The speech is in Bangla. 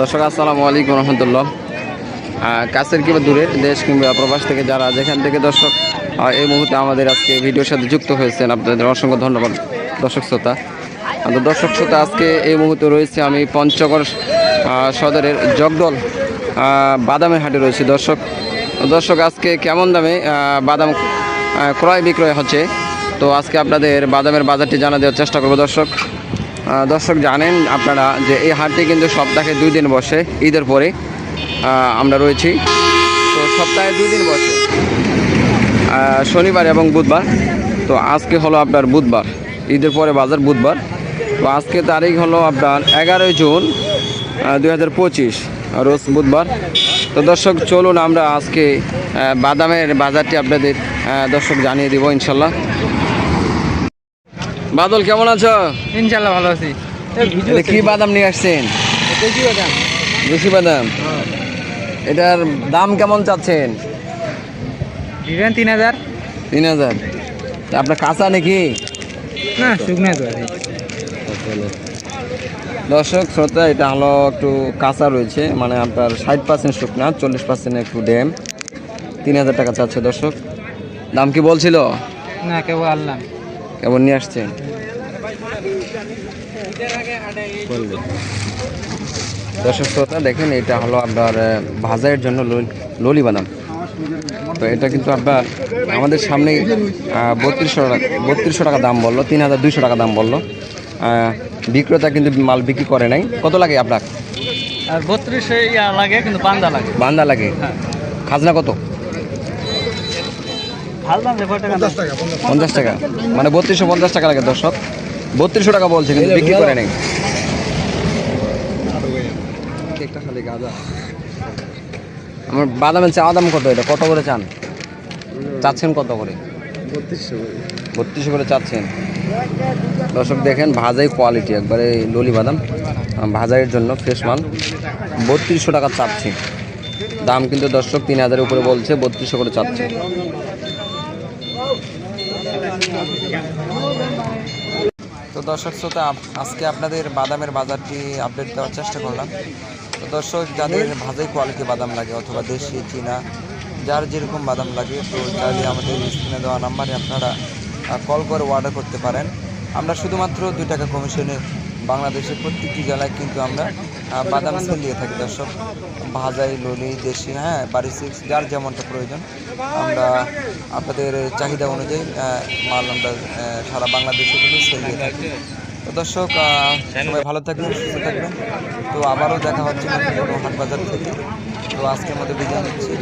দর্শক, আসসালামু আলাইকুম রহমতুল্লাহ। কাছের কিংবা দূরের দেশ কিংবা প্রবাস থেকে যারা যেখান থেকে দর্শক এই মুহূর্তে আমাদের আজকে ভিডিওর সাথে যুক্ত হয়েছেন, আপনাদের অসংখ্য ধন্যবাদ, দর্শক শ্রোতা। তো দর্শক শ্রোতা, আজকে এই মুহূর্তে রয়েছে আমি পঞ্চগড় সদরের জগদল বাদামের হাটে রয়েছি, দর্শক। দর্শক, আজকে কেমন দামে বাদাম ক্রয় বিক্রয় হচ্ছে? তো আজকে আপনাদের বাদামের বাজারটি জানা দেওয়ার চেষ্টা করব, দর্শক। দর্শক জানেন আপনারা যে এই হাটটি কিন্তু সপ্তাহে দুই দিন বসে, ঈদের পরে আমরা রয়েছি। তো সপ্তাহে দুই দিন বসে। শনিবার এবং বুধবার। তো আজকে হলো আপনার বুধবার, ঈদের পরে বাজার বুধবার। তো আজকে তারিখ হলো আপনার এগারোই জুন দুই হাজার পঁচিশ, রোজ বুধবার। তো দর্শক, চলুন আমরা আজকে বাদামের বাজারটি আপনাদের দর্শক জানিয়ে দেবো ইনশাল্লাহ। বাদল কেমন আছো? ইনশাল্লাহ ভালো আছি। এটা কি বাদাম নিয়ে আসছেন? দেশি বাদাম। এটার দাম কেমন চাচ্ছেন? দিবেন তিন হাজার। তিন হাজার। আপনার কাঁচা নাকি? না শুকনো দর্শক শ্রোতা এটা হলো একটু কাঁচা রয়েছে মানে আপনার ষাট পার্সেন্ট শুকনা চল্লিশ পার্সেন্ট একটু ড্যাম। তিন হাজার টাকা চাচ্ছে দর্শক। দাম কি বলছিল? না কেউ আনলাম কেমন নিয়ে আসছেন দর্শক শ্রোতা দেখেন এটা হলো আপনার ভাজাইয়ের জন্য ললি বাদাম। তো এটা কিন্তু আপনার আমাদের সামনেই বত্রিশশো টাকা বত্রিশশো টাকা দাম বলল তিন হাজার দুইশো টাকা দাম বলল। বিক্রেতা কিন্তু মাল বিক্রি করে নাই। কত লাগে আপনার বত্রিশে লাগে কিন্তু পান্দা লাগে। বান্দা লাগে। খাজনা কত? পঞ্চাশ টাকা মানে বত্রিশশো পঞ্চাশ টাকা লাগে দর্শক। বত্রিশশো টাকা বলছে কিন্তু বিক্রি করে নাই। আমার বাদামের চাওয়া দাম কত এটা? কত করে চান? চাচ্ছেন কত করে? বত্রিশশো করে। চাচ্ছেন। দর্শক দেখেন ভাজাই কোয়ালিটি একবারে ললি বাদাম। ভাজাইয়ের জন্য ফ্রেশ মাল। বত্রিশশো টাকা চাচ্ছি। দাম কিন্তু দর্শক তিন হাজারের উপরে বলছে বত্রিশশো করে চাচ্ছে। তো দর্শক শ্রোতা, আজকে আপনাদের বাদামের বাজারটি আপডেট দেওয়ার চেষ্টা করলাম। তো দর্শক, যাদের ভাজাই কোয়ালিটি বাদাম লাগে অথবা দেশি, চীনা, যার যেরকম বাদাম লাগে, তো চাইলে আমাদের স্ক্রিনে দেওয়া নাম্বারে আপনারা কল করে অর্ডার করতে পারেন। আমরা শুধুমাত্র দুই টাকা কমিশনে বাংলাদেশের প্রত্যেকটি জেলায় কিন্তু আমরা বাদাম সেল দিয়ে থাকি, দর্শক। ভাজাই, ললি, দেশি হ্যাঁ বাড়ি সিক্স, যার যেমনটা প্রয়োজন। আমরা আপনাদের চাহিদা অনুযায়ী মাল আমরা সারা বাংলাদেশে কিন্তু সেল দিয়ে থাকি। তো দর্শক সবাই ভালো থাকবেন, সুস্থ থাকবেন। তো আবারও দেখা হচ্ছে হাট বাজার থেকে। তো আজকের মধ্যে বিদায় নিচ্ছি।